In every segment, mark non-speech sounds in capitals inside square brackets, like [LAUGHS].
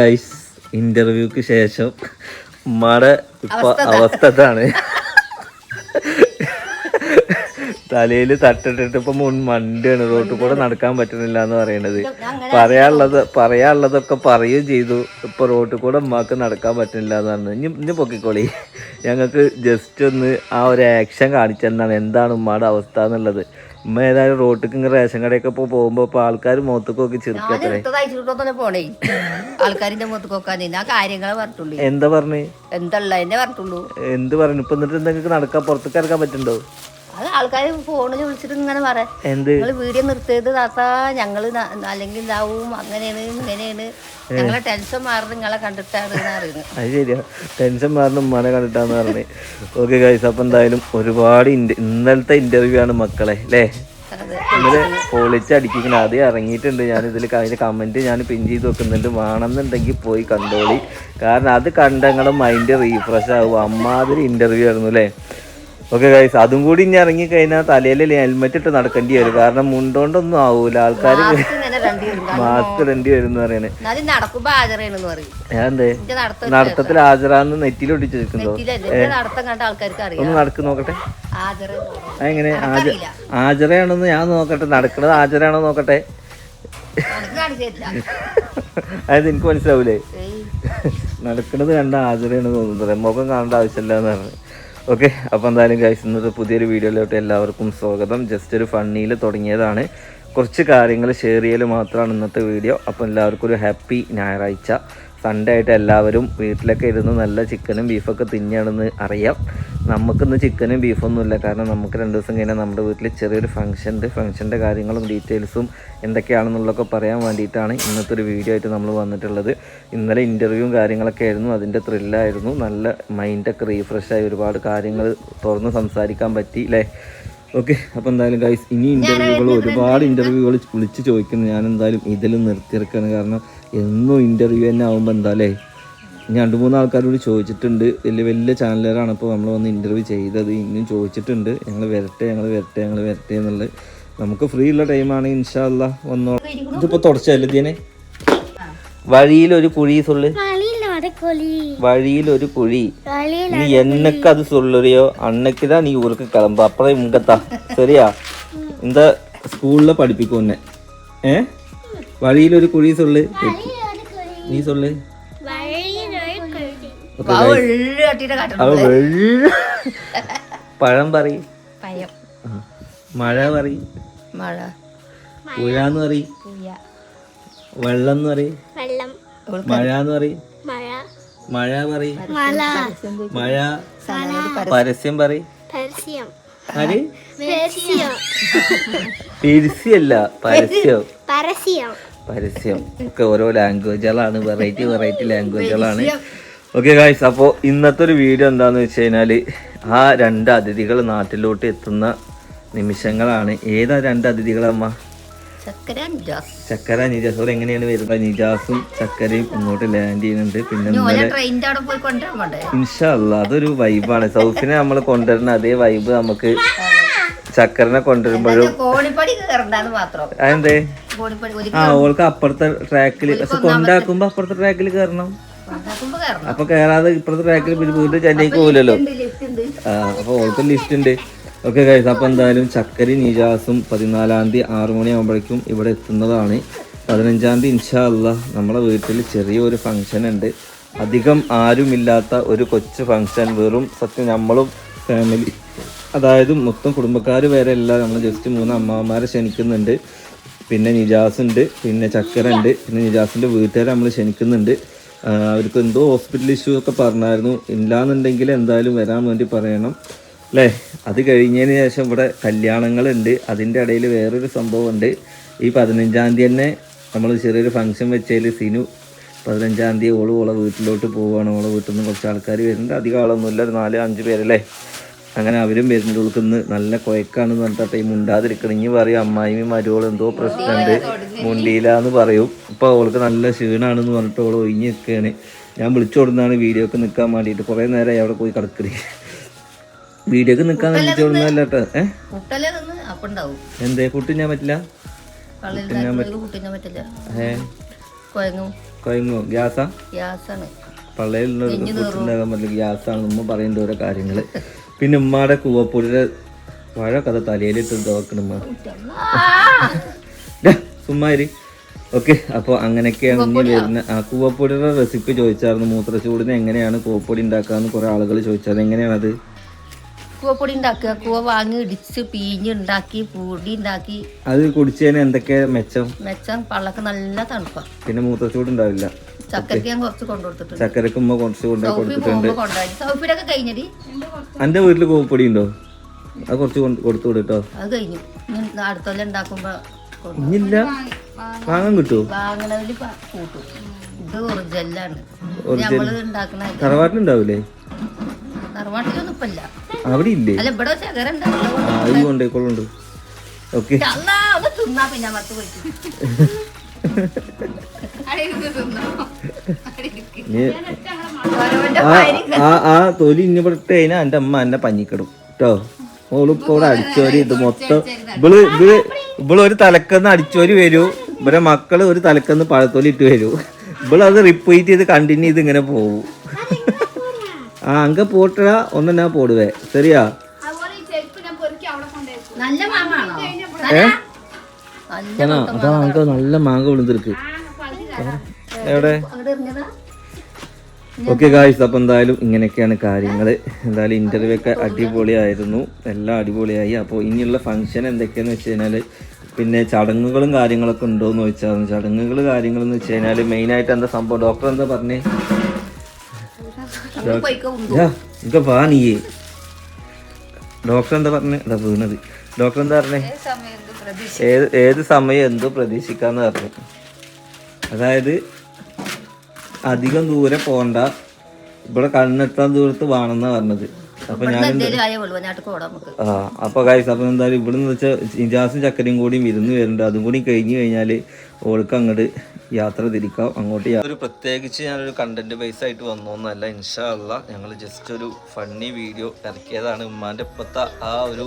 Guys ഇന്റർവ്യൂക്ക് ശേഷം ഉമ്മാടെ ഇപ്പൊ അവസ്ഥ തലയിൽ തട്ടിട്ടിട്ട് ഇപ്പൊ മുൻ മണ്ടാണ് റോട്ടിൽ കൂടെ നടക്കാൻ പറ്റുന്നില്ല എന്ന് പറയണത് പറയാനുള്ളത് പറയാനുള്ളതൊക്കെ പറയുകയും ചെയ്തു. ഇപ്പൊ റോട്ടിൽ കൂടെ ഉമ്മാക്ക് നടക്കാൻ പറ്റുന്നില്ല എന്ന് പറഞ്ഞു ഇനി ഇനി പൊക്കിക്കോളി. ഞങ്ങൾക്ക് ജസ്റ്റ് ഒന്ന് ആ ഒരു ആക്ഷൻ കാണിച്ചെന്നാണ് എന്താണ് ഉമ്മാടെ അവസ്ഥ എന്നുള്ളത്. ഉമ്മ ഏതായാലും റോട്ടിക്ക് ഇങ്ങനെ റേഷൻ കടയൊക്കെ ഇപ്പോൾ പോകുമ്പോൾ ഇപ്പോൾ ആൾക്കാർ മുഖത്തൊക്കെ നോക്കി ഞാൻ ചെറുക്കത്രേ എടുത്തത് അയച്ചിട്ടൊന്നും പോണേ. ആൾക്കാരിന്റെ എന്താ പറഞ്ഞു ആ കാര്യങ്ങളെ പറഞ്ഞിട്ടുള്ളൂ. എന്താ പറഞ്ഞ്? എന്തല്ല എന്നെ പറഞ്ഞിട്ടുള്ളൂ. എന്ത് പറഞ്ഞു? ഇപ്പൊ എന്നിട്ട് എന്തെങ്കിലും നടക്കാൻ പുറത്തേക്ക് ഇറക്കാൻ പറ്റുന്നുണ്ടോ? അത് ആൾക്കാർ ഫോണിൽ വിളിച്ചിട്ട് ഇങ്ങനെ പറയാം എന്ത്? നിങ്ങൾ വീഡിയോ നിർത്തിയത് താത്ത ഞങ്ങൾ ന- അല്ലെങ്കിൽ ഇതാവും അങ്ങനെയാണ് ഇങ്ങനെയാണ്. ഞങ്ങളെ ടെൻഷൻ മാറുന്നത് നിങ്ങളെ കണ്ടിട്ടാണ് അറിയുന്നത്. അത് ശരിയാ. ടെൻഷൻ മാറുന്ന ഉമ്മാനെ കണ്ടിട്ടാന്ന് പറഞ്ഞത് ഓക്കെ ഗൈസ് അപ്പൊ എന്തായാലും ഒരുപാട് ഇന്നലത്തെ ഇന്റർവ്യൂ ആണ് മക്കളെ അല്ലേ അതെ. ഇന്നലെ പൊളിച്ചടിക്കുന്ന ആദ്യം ഇറങ്ങിയിട്ടുണ്ട്. ഞാൻ ഇതിൽ അതിന്റെ കമന്റ് ഞാൻ പിൻ ചെയ്ത് വെക്കുന്നുണ്ട്. വേണമെന്നുണ്ടെങ്കിൽ പോയി കണ്ടോളി. കാരണം അത് കണ്ട നിങ്ങളുടെ മൈൻഡ് റീഫ്രഷ് ആവും. അമ്മാതിരി ഇന്റർവ്യൂ ആയിരുന്നു അല്ലേ ഓക്കെ ഗൈസ് അതും കൂടി ഇനി ഇറങ്ങി കഴിഞ്ഞാൽ തലയിൽ ഹെൽമെറ്റ് ഇട്ട് നടക്കേണ്ടി വരും. കാരണം മുണ്ടോണ്ടൊന്നും ആവൂല. ആൾക്കാർ മാസ്ക് ഇടേണ്ടി വരും എന്ന് പറയണേ. നടത്തത്തിൽ ഹാജരാന്ന് നെറ്റിൽ ഒട്ടിച്ചു അറിയാം. ഒന്ന് നടക്ക് നോക്കട്ടെ. എങ്ങനെ. ആചരയാണെന്ന് ഞാൻ നോക്കട്ടെ. നടക്കണത് ആചരയാണോ നോക്കട്ടെ? അതായത് എനിക്ക് മനസ്സിലാവൂലേ. നടക്കണത് കണ്ട ആചരയാണ് തോന്നുന്നത് മുഖം കാണേണ്ട ആവശ്യമില്ല എന്ന് പറഞ്ഞു. ഓക്കെ അപ്പോൾ എന്തായാലും ഗൈസ് ഇന്നത്തെ പുതിയൊരു വീഡിയോയിലോട്ട് എല്ലാവർക്കും സ്വാഗതം. ജസ്റ്റ് ഒരു ഫണ്ണിയിൽ തുടങ്ങിയതാണ്. കുറച്ച് കാര്യങ്ങൾ ഷെയർ ചെയ്യൽ മാത്രമാണ് ഇന്നത്തെ വീഡിയോ അപ്പോൾ എല്ലാവർക്കും ഒരു ഹാപ്പി ഞായറാഴ്ച. സൺഡേ ആയിട്ട് എല്ലാവരും വീട്ടിലൊക്കെ ഇരുന്ന് നല്ല ചിക്കനും ബീഫൊക്കെ തിന്നുകയാണെന്ന് അറിയാം. നമുക്കിന്ന് ചിക്കനും ബീഫൊന്നും ഇല്ല കാരണം നമുക്ക് രണ്ട് ദിവസം കഴിഞ്ഞാൽ നമ്മുടെ വീട്ടിൽ ചെറിയൊരു ഫംഗ്ഷൻ ഉണ്ട്. ഫംഗ്ഷന്റെ കാര്യങ്ങളും ഡീറ്റെയിൽസും എന്തൊക്കെയാണെന്നുള്ളതൊക്കെ പറയാൻ വേണ്ടിയിട്ടാണ് ഇന്നത്തെ ഒരു വീഡിയോ ആയിട്ട് നമ്മൾ വന്നിട്ടുള്ളത്. ഇന്നലെ ഇന്റർവ്യൂവും കാര്യങ്ങളൊക്കെ ആയിരുന്നു. അതിന്റെ ത്രില്ലായിരുന്നു നല്ല മൈൻഡൊക്കെ റീഫ്രഷായി ഒരുപാട് കാര്യങ്ങൾ തുറന്ന് സംസാരിക്കാൻ പറ്റി അല്ലേ ഓക്കെ അപ്പോൾ എന്തായാലും ഗൈസ് ഇനി ഇന്റർവ്യൂകൾ ഒരുപാട് ഇന്റർവ്യൂകൾ വിളിച്ച് ചോദിക്കുന്നു. ഞാൻ എന്തായാലും ഇതിൽ നിർത്തിയെടുക്കുകയാണ് കാരണം എന്നും ഇന്റർവ്യൂ തന്നെ ആകുമ്പോൾ എന്താല്ലേ രണ്ട് മൂന്ന് ആൾക്കാരോട് ചോദിച്ചിട്ടുണ്ട്. വലിയ വലിയ ചാനലുകാരാണ് ഇപ്പോൾ നമ്മൾ വന്ന് ഇന്റർവ്യൂ ചെയ്തത്. ഇന്നും ചോദിച്ചിട്ടുണ്ട്. ഞങ്ങൾ വരട്ടെ ഞങ്ങൾ വരട്ടെ ഞങ്ങൾ വരട്ടെ എന്നുള്ളത്. നമുക്ക് ഫ്രീ ഉള്ള ടൈമാണ് ഇൻഷാല്ല വന്നോ ഇതിപ്പോൾ തുടച്ചല്ലേ ഇതിനെ വഴിയിലൊരു കുഴി സുള്ളു. വഴിയിലൊരു കുഴി. നീ എന്നക്ക് അത് സുള്ളുറിയോ? അണ്ണക്കിതാ നീ ഊർക്ക് കിളമ്പ. അപ്പറേ മുങ്കത്താ ശരിയാ? എന്താ? സ്കൂളിൽ പഠിപ്പിക്കുന്നേ. ഏഹ് വഴിയിലൊരു കുഴി സൊള്ളു നീ സൊള്ള് പഴം പറ മഴ പറ മഴ. പറ എന്ന് വെള്ളം. എന്ന് മഴ. എന്ന് പറയും. മഴ. പറ മഴ. പരസ്യം പറയും. പരസ്യം. പരസ്യം. പരസ്യം. ഒക്കെ ഓരോ ലാംഗ്വേജുകളാണ് വെറൈറ്റി വെറൈറ്റി ലാംഗ്വേജുകളാണ് ഓക്കെ ഗായ്സ് അപ്പോൾ ഇന്നത്തെ ഒരു വീഡിയോ എന്താണെന്ന് വെച്ച് കഴിഞ്ഞാൽ ആ രണ്ട് അതിഥികൾ നാട്ടിലോട്ട് എത്തുന്ന നിമിഷങ്ങളാണ്. ഏതാ രണ്ട് അതിഥികളമ്മ ചക്കര ജാസ്. ചക്കര നിജാസ്. അവർ എങ്ങനെയാണ് വരുന്നത്? നിജാസും ചക്കരയും ഇങ്ങോട്ട് ലാൻഡ് ചെയ്യുന്നുണ്ട്. പിന്നെ അവിടെ ഇൻഷല്ല അതൊരു വൈബാണ് സൗഫിനെ നമ്മൾ കൊണ്ടുവരുന്ന അതേ വൈബ് നമുക്ക് ചക്കരനെ കൊണ്ടുവരുമ്പോഴും അതെന്തേ? ആ ഓൾക്ക് അപ്പുറത്തെ ട്രാക്കിൽ പക്ഷെ കൊണ്ടാക്കുമ്പോ അപ്പുറത്തെ ട്രാക്കിൽ കയറണം. അപ്പൊ കേറാതെ ഇപ്പുറത്തെ ട്രാക്കിൽ പിന്നെ വീണ്ടും ചെന്നൈക്ക് പോകില്ലല്ലോ ആ അപ്പൊ ഓൾക്ക് ലിഫ്റ്റ് ഉണ്ട്. ഓക്കെ കഴിച്ച അപ്പൊ എന്തായാലും ചക്കരി നിജാസും പതിനാലാം തീയതി ആറു മണിയാകുമ്പോഴേക്കും ഇവിടെ എത്തുന്നതാണ്. പതിനഞ്ചാം തീയതി ഇൻഷാ അല്ല നമ്മളെ വീട്ടിൽ ചെറിയൊരു ഫംഗ്ഷൻ ഉണ്ട്. അധികം ആരുമില്ലാത്ത ഒരു കൊച്ചു ഫംഗ്ഷൻ വെറും സത്യം നമ്മളും ഫാമിലി അതായത് മൊത്തം കുടുംബക്കാർ വരെ അല്ല. നമ്മൾ ജസ്റ്റ് മൂന്ന് അമ്മമാരെ ക്ഷണിക്കുന്നുണ്ട്. പിന്നെ നിജാസ് ഉണ്ട് പിന്നെ ചക്കര ഉണ്ട് പിന്നെ നിജാസിന്റെ വീട്ടുകാരെ നമ്മൾ ക്ഷണിക്കുന്നുണ്ട്. അവർക്ക് എന്തോ ഹോസ്പിറ്റൽ ഇഷ്യൂ ഒക്കെ പറഞ്ഞായിരുന്നു. ഇല്ലാന്നുണ്ടെങ്കിൽ എന്തായാലും വരാൻ വേണ്ടി പറയണം. അല്ലേ? അത് കഴിഞ്ഞതിന് ശേഷം ഇവിടെ കല്യാണങ്ങളുണ്ട്. അതിന്റെ ഇടയിൽ വേറൊരു സംഭവമുണ്ട്. ഈ പതിനഞ്ചാം തീയതി തന്നെ നമ്മൾ ചെറിയൊരു ഫംഗ്ഷൻ വെച്ചതിൽ സിനു പതിനഞ്ചാം തീയതി ഓൾ ഓളെ വീട്ടിലോട്ട് പോവുകയാണ് ഓളെ വീട്ടിൽ നിന്ന് കുറച്ച് ആൾക്കാർ വരുന്നുണ്ട്. അധികം ആളൊന്നുമില്ല. ഒരു നാല് അഞ്ച് പേരല്ലേ? അങ്ങനെ അവരും വരുന്നുണ്ട് ഉൾക്കുന്ന് നല്ല കൊയക്കാണെന്ന് പറഞ്ഞിട്ട് ഈ മുണ്ടാതിരിക്കണം. ഇനി പറയും അമ്മായിയും മരുവോളും എന്തോ പ്രശ്നമുണ്ട്. മുണ്ടിയില്ല എന്ന് പറയും. ഇപ്പൊ അവൾക്ക് നല്ല ക്ഷീണാണെന്ന് പറഞ്ഞിട്ട് അവൾ ഒഴിഞ്ഞ് നിൽക്കുകയാണ് ഞാൻ വിളിച്ചു കൊടുത്താണ് വീഡിയോക്ക് നിൽക്കാൻ വേണ്ടിയിട്ട്. കുറേ നേരമായി അവിടെ പോയി കിടക്കണേ. വീഡിയോക്ക് നിൽക്കാൻ വിളിച്ചു കൊടുക്കുന്നല്ല കേട്ടോ. എന്തേ? കുട്ടി ഞാൻ പറ്റില്ല? കൊയങ്ങോ. ഗ്യാസാ? ഗ്യാസാണ്. പള്ളയിലുള്ള കൊച്ചുണ്ടാകാൻ പറ്റില്ല. ഗ്യാസാണ് ഉമ്മ പറയേണ്ട ഓരോ കാര്യങ്ങൾ. പിന്നെ ഉമ്മാടെ കൂവപ്പൊടി വാഴ കഥ തലയിലിട്ട് നോക്കണം ഉമ്മ. സുമ്മാരി ഓക്കെ അപ്പോൾ അങ്ങനെയൊക്കെയാണ് ഇനി വരുന്ന ആ കൂവപ്പൊടിയുടെ റെസിപ്പി ചോദിച്ചായിരുന്നു. മൂത്രച്ചൂടിന് എങ്ങനെയാണ് കൂവപ്പൊടി ഉണ്ടാക്കാന്ന് കുറെ ആളുകൾ ചോദിച്ചത്. എങ്ങനെയാണത്? കൂവപ്പൊടി ഉണ്ടാക്കുക. കൂവ വാങ്ങി ഇടിച്ച് പീഞ്ഞ് ഉണ്ടാക്കി പൊടി ഉണ്ടാക്കി. അത് കുടിച്ചതിന് എന്തൊക്കെ മെച്ചം? മെച്ചം പള്ളക്ക് നല്ല തണുപ്പാ. പിന്നെ മൂത്രച്ചൂട് ഉണ്ടാവില്ല ചക്കരക്ക് ഞാൻ കുറച്ച് കൊണ്ടുകൊടുത്തിട്ടുണ്ട് ചക്കരക്ക് ഉമ്മ കുറച്ച് കൊണ്ടുപോയി കൊടുത്തിട്ടുണ്ട്. കഴിഞ്ഞടി. എന്റെ വീട്ടിൽ കൂവപ്പൊടി ഉണ്ടോ? അത് കുറച്ച് കൊടുത്തു കൊടുത്തോ അത് കഴിഞ്ഞു. അടുത്തൊല്ലം ഉണ്ടാക്കുമ്പോ. ഇനിയില്ല. വാങ്ങാൻ കിട്ടുമോ വാങ്ങണതിൽ പ- കൂട്ടും. ഇത് ഒറിജിനലാണ് നമ്മൾ ഉണ്ടാക്കണ തറവാട്ടിലുണ്ടാവില്ലേ? തറവാട്ടിലൊന്നും ഇപ്പൊ ഇല്ല അവിടെ ഇല്ലേ അല്ല ഇവിടെ ഓക്കെ. തിന്നാ പിന്നെ പോയിട്ട്. ആ തൊലി കഴിഞ്ഞാൽ എന്റെ അമ്മ എന്നെ പഞ്ഞിക്കിടും. കേട്ടോ ഓളിപ്പോ ഇവിടെ അടിച്ചോരി ഇത് മൊത്തം ഇവൾ ഇവൾ ഇവൾ ഒരു തലക്കന്ന് അടിച്ചോരി വരൂ. ഇവരെ മക്കൾ ഒരു തലക്കന്ന് പഴത്തൊലി ഇട്ട് വരൂ. ഇവൾ അത് റിപ്പീറ്റ് ചെയ്ത് കണ്ടിന്യൂ ചെയ്ത് ഇങ്ങനെ പോവും. ஆ அங்கே போட்டுடா പോടുവേ. நான் போடுவேன் சரியா ഏ? അതാ അതാ നമുക്ക് നല്ല മാങ്ങ വിളുന്നിരിക്ക്. എവിടെ? ഓക്കെ ഗായ്സ് അപ്പം എന്തായാലും ഇങ്ങനെയൊക്കെയാണ് കാര്യങ്ങൾ എന്തായാലും ഇന്റർവ്യൂ ഒക്കെ അടിപൊളിയായിരുന്നു. എല്ലാം അടിപൊളിയായി. അപ്പോൾ ഇനിയുള്ള ഫംഗ്ഷൻ എന്തൊക്കെയാണെന്ന് വെച്ച് കഴിഞ്ഞാൽ പിന്നെ ചടങ്ങുകളും കാര്യങ്ങളൊക്കെ ഉണ്ടോ എന്ന് ചോദിച്ചാൽ ചടങ്ങുകൾ കാര്യങ്ങളെന്ന് വെച്ച് കഴിഞ്ഞാൽ മെയിനായിട്ട് എന്താ സംഭവം? ഡോക്ടർ എന്താ പറഞ്ഞേ? യാ, വാ നീയേ ഡോക്ടർ എന്താ പറഞ്ഞേ? ഇതാ വീണത്. ഡോക്ടർ എന്താ പറഞ്ഞേ? ഏത് ഏത് സമയം എന്തോ പ്രതീക്ഷിക്കാന്ന് പറഞ്ഞു. അതായത് അധികം ദൂരെ പോണ്ട. ഇവിടെ കണ്ണെത്താൻ ദൂരത്ത് വേണമെന്നാണ് പറഞ്ഞത്. അപ്പൊ ഞാൻ അപ്പൊ കായ്സ് അപ്പൊ എന്തായാലും ഇവിടുന്ന് വെച്ചാൽ ഇജാസും ചക്കരയും കൂടി വിരുന്ന് വരുന്നുണ്ട്. അതും കൂടി കഴിഞ്ഞു കഴിഞ്ഞാൽ ഓൾക്ക് അങ്ങോട്ട് യാത്ര തിരിക്കാം അങ്ങോട്ട് ഒരു പ്രത്യേകിച്ച് ഞാനൊരു കണ്ടന്റ് ബേസ് ആയിട്ട് വന്നോന്നല്ല ഇൻഷാല്ല ഞങ്ങൾ ജസ്റ്റ് ഒരു ഫണ്ണി വീഡിയോ ഇറക്കിയതാണ്. ഉമ്മാന്റെ ഇപ്പത്തെ ആ ഒരു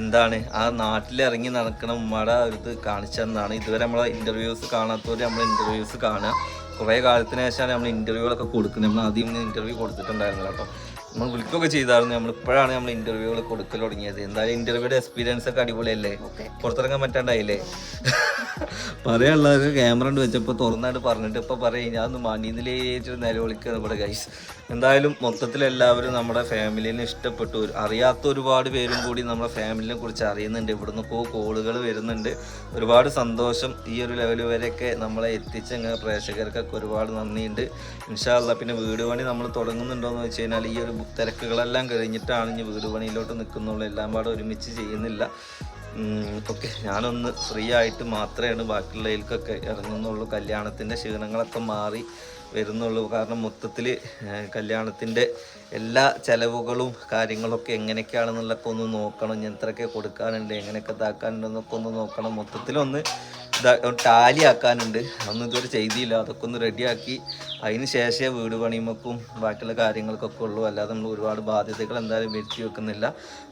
എന്താണ് ആ നാട്ടിലിറങ്ങി നടക്കണ ഉമ്മയുടെ ഒരു ഇത് കാണിച്ചതെന്നാണ് ഇതുവരെ നമ്മളെ ഇന്റർവ്യൂസ് കാണാത്തവർ നമ്മൾ ഇന്റർവ്യൂസ് കാണുക. കുറേ കാലത്തിന് ശേഷമാണ് നമ്മൾ ഇന്റർവ്യൂകളൊക്കെ കൊടുക്കുന്നത്. നമ്മൾ ആദ്യം ഇന്റർവ്യൂ കൊടുത്തിട്ടുണ്ടായിരുന്നില്ല അപ്പം നമ്മൾ വിളിക്കുകയൊക്കെ ചെയ്തായിരുന്നു. നമ്മൾ ഇപ്പോഴാണ് നമ്മൾ ഇന്റർവ്യൂകൾ കൊടുക്കൽ തുടങ്ങിയത്. എന്തായാലും ഇന്റർവ്യൂടെ എക്സ്പീരിയൻസ് ഒക്കെ അടിപൊളിയല്ലേ? പുറത്തിറങ്ങാൻ പറ്റാണ്ടായില്ലേ? പറയാനുള്ളതൊക്കെ ക്യാമറ കൊണ്ട് വെച്ചപ്പോൾ തുറന്നായിട്ട് പറഞ്ഞിട്ട് ഇപ്പോൾ പറയും ഞാൻ ഒന്ന് മണിന്നിലേറ്റ് നിലവിളിക്കുന്നത് ഇവിടെ ഗൈസ് എന്തായാലും മൊത്തത്തിൽ എല്ലാവരും നമ്മുടെ ഫാമിലിനെ ഇഷ്ടപ്പെട്ടു. അറിയാത്ത ഒരുപാട് പേരും കൂടി നമ്മുടെ ഫാമിലിനെ കുറിച്ച് അറിയുന്നുണ്ട്. ഇവിടുന്ന് കോ കോളുകൾ വരുന്നുണ്ട്. ഒരുപാട് സന്തോഷം ഈ ഒരു ലെവൽ വരെയൊക്കെ നമ്മളെ എത്തിച്ച ഇങ്ങനെ പ്രേക്ഷകർക്കൊക്കെ ഒരുപാട് നന്ദിയുണ്ട്. ഇൻഷാല്ല പിന്നെ വീട് പണി നമ്മൾ തുടങ്ങുന്നുണ്ടോയെന്ന് വെച്ച് കഴിഞ്ഞാൽ ഈ ഒരു തിരക്കുകളെല്ലാം കഴിഞ്ഞിട്ടാണ് ഇനി വീട് പണിയിലോട്ട് നിൽക്കുന്നുള്ളൂ. എല്ലാം പാടെ ഒരുമിച്ച് ചെയ്യുന്നില്ല. ഓക്കെ. ഞാനൊന്ന് ഫ്രീ ആയിട്ട് മാത്രമാണ് ബാക്കിയുള്ളതിൽക്കൊക്കെ ഇറങ്ങുന്നുള്ളൂ. കല്യാണത്തിന്റെ ക്ഷീണങ്ങളൊക്കെ മാറി വരുന്നുള്ളൂ. കാരണം മൊത്തത്തിൽ കല്യാണത്തിന്റെ എല്ലാ ചെലവുകളും കാര്യങ്ങളൊക്കെ എങ്ങനെയൊക്കെയാണെന്നുള്ളതൊക്കെ ഒന്ന് നോക്കണം. ഇനി എത്രയൊക്കെ കൊടുക്കാനുണ്ട് എങ്ങനെയൊക്കെ ഇതാക്കാനുണ്ടെന്നൊക്കെ ഒന്ന് നോക്കണം. മൊത്തത്തിലൊന്ന് ടാലി ആക്കാനുണ്ട്. അതൊന്നും ഇതുവരെ ചെയ്തില്ല. അതൊക്കെ ഒന്ന് റെഡിയാക്കി അതിന് ശേഷമേ വീട് പണിയുമൊക്കും ബാക്കിയുള്ള കാര്യങ്ങൾക്കൊക്കെ ഉള്ളൂ. അല്ലാതെ നമ്മൾ ഒരുപാട് ബാധ്യതകൾ എന്തായാലും വരുത്തി വെക്കുന്നില്ല.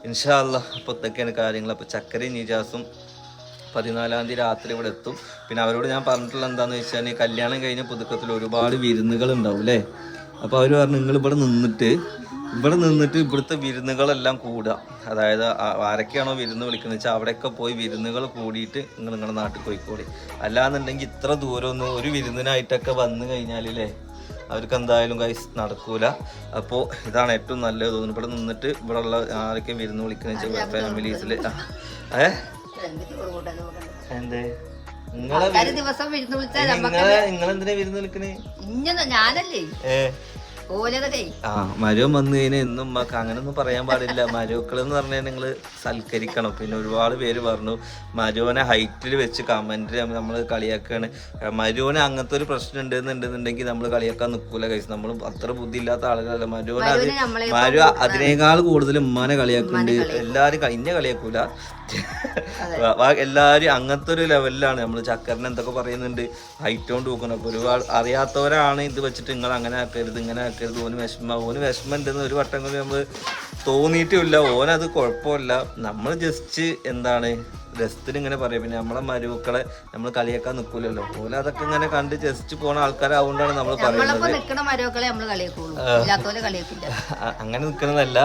ഇൻഷാല്ല അപ്പോൾ ഇതൊക്കെയാണ് കാര്യങ്ങൾ. അപ്പോൾ ചക്കരയും നിജാസും പതിനാലാം തീയതി രാത്രി ഇവിടെ എത്തും. പിന്നെ അവരോട് ഞാൻ പറഞ്ഞിട്ടുള്ള എന്താണെന്ന് വെച്ചാൽ കല്യാണം കഴിഞ്ഞ പുതുക്കത്തിൽ ഒരുപാട് വിരുന്നുകൾ ഉണ്ടാവും അല്ലേ? അപ്പോൾ അവർ പറഞ്ഞു നിങ്ങൾ ഇവിടെ നിന്നിട്ട് ഇവിടെ നിന്നിട്ട് ഇവിടുത്തെ വിരുന്നുകളെല്ലാം കൂടുക. അതായത് ആരൊക്കെയാണോ വിരുന്ന് വിളിക്കുന്നത് വെച്ചാൽ അവിടെയൊക്കെ പോയി വിരുന്നുകൾ കൂടിയിട്ട് നിങ്ങൾ നിങ്ങളുടെ നാട്ടിൽ പോയിക്കോളി അല്ലാന്നുണ്ടെങ്കിൽ ഇത്ര ദൂരം ഒന്നും ഒരു വിരുന്നിനായിട്ടൊക്കെ വന്നു കഴിഞ്ഞാലല്ലേ അവർക്ക് എന്തായാലും കൈ നടക്കൂല. അപ്പോൾ ഇതാണ് ഏറ്റവും നല്ലത് തോന്നുന്നു. ഇവിടെ നിന്നിട്ട് ഇവിടെ ഉള്ള ആരൊക്കെ വിരുന്ന് വിളിക്കുന്നത് വെച്ചാൽ ഫാമിലീസിൽ ഏ? എന്തേ? നിങ്ങളെ ദിവസം വിരുന്ന് വിളിച്ചാൽ നിങ്ങളെ നിങ്ങളെന്തിനാ വിരുന്ന് വിളിക്കണേ? ഇഞ്ഞൊന്നും ഞാനല്ലേ? ആ മരം വന്നു കഴിഞ്ഞാൽ എന്നും ഉമ്മക്ക് അങ്ങനൊന്നും പറയാൻ പാടില്ല. മരുക്കൾ എന്ന് പറഞ്ഞാൽ നിങ്ങൾ സൽക്കരിക്കണം. പിന്നെ ഒരുപാട് പേര് പറഞ്ഞു മരുവനെ ഹൈറ്റിൽ വെച്ച് കമന്റ് നമ്മൾ കളിയാക്കാണ്. മരുവന് അങ്ങനത്തെ ഒരു പ്രശ്നം ഉണ്ടെന്നുണ്ടെന്നുണ്ടെങ്കിൽ നമ്മൾ കളിയാക്കാൻ നിൽക്കൂല കൈസ് നമ്മൾ അത്ര ബുദ്ധി ഇല്ലാത്ത ആളുകളല്ല. മരുവനെ അത് മരു അതിനേക്കാൾ കൂടുതൽ ഉമ്മാനെ കളിയാക്കുന്നുണ്ട് എല്ലാവരും കഴിഞ്ഞ ഇന്നെ കളിയാക്കൂല. എല്ലാരും അങ്ങനത്തെ ഒരു ലെവലിലാണ് നമ്മൾ ചക്കറിന് എന്തൊക്കെ പറയുന്നുണ്ട്. ഹൈറ്റ് കൊണ്ട് നോക്കണം. അപ്പൊ ഒരുപാട് അറിയാത്തവരാണ് ഇത് വെച്ചിട്ട് നിങ്ങൾ അങ്ങനെ ആക്കരുത് ഇങ്ങനെ ആക്കരുത്. ഓന് വിഷമ ഓന് വിഷമം ഉണ്ടെന്ന് ഒരു വട്ടം കൂടി നമ്മൾ തോന്നിയിട്ടുമില്ല ഓനത് കുഴപ്പമില്ല. നമ്മൾ ജസ്റ്റ് എന്താണ് രസത്തിൽ ഇങ്ങനെ പറയും. പിന്നെ നമ്മളെ മരുമക്കളെ നമ്മൾ കളിയാക്കാൻ നിൽക്കൂലല്ലോ ഓല അതൊക്കെ ഇങ്ങനെ കണ്ട് ജസ്റ്റ് പോണ ആൾക്കാരാവുകൊണ്ടാണ് നമ്മൾ പറയുന്നത്. [LAUGHS] അങ്ങനെ നിൽക്കുന്നതല്ല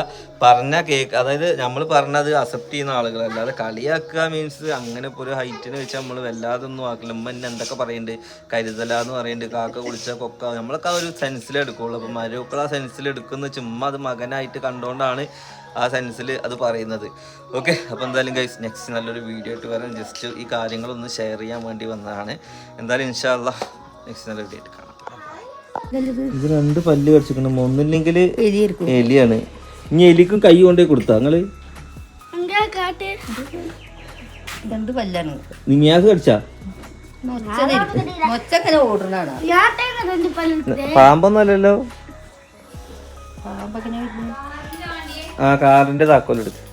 പറഞ്ഞ കേക്ക് അതായത് നമ്മൾ പറഞ്ഞത് അക്സെപ്റ്റ് ചെയ്യുന്ന ആളുകളല്ല. അല്ലാതെ കളിയാക്കുക മീൻസ് അങ്ങനെ ഇപ്പോൾ ഒരു ഹൈറ്റിന് വെച്ച് നമ്മൾ വല്ലാതെ ഒന്നും ആക്കില്ല. ഉമ്മ എന്നെ എന്തൊക്കെ പറയുന്നുണ്ട് കരുതലാന്ന് പറയുന്നുണ്ട് കാക്ക കുളിച്ച കൊക്ക. നമ്മളൊക്കെ ആ ഒരു സെൻസിലെടുക്കുള്ളൂ അപ്പൊ മരുക്കൾ ആ സെൻസിലെടുക്കുന്ന ചുമ്മാ അത് മകനായിട്ട് കണ്ടുകൊണ്ടാണ് ആ സെൻസിൽ അത് പറയുന്നത്. ഓക്കെ അപ്പോൾ എന്തായാലും ഗൈസ് നെക്സ്റ്റ് നല്ലൊരു വീഡിയോ ആയിട്ട് വരാൻ ജസ്റ്റ് ഈ കാര്യങ്ങളൊന്ന് ഷെയർ ചെയ്യാൻ വേണ്ടി വന്നതാണ്. എന്തായാലും ഇൻഷാല്ല നെക്സ്റ്റ് നല്ല വീഡിയോ ആയിട്ട് കാണാം. ഇത് രണ്ട് പല്ല് കടിച്ചിട്ടുണ്ട്. ഒന്നില്ലെങ്കിൽ എലിയാണ്. ഇനി എലിക്കും കൈ കൊണ്ടേ കൊടുത്താ. നിങ്ങൾ രണ്ട് പല്ലാണ്. കടിച്ചാ? ഓടുന്നതാണ് ആ കാറിന്റെ താക്കോലെടുത്ത്.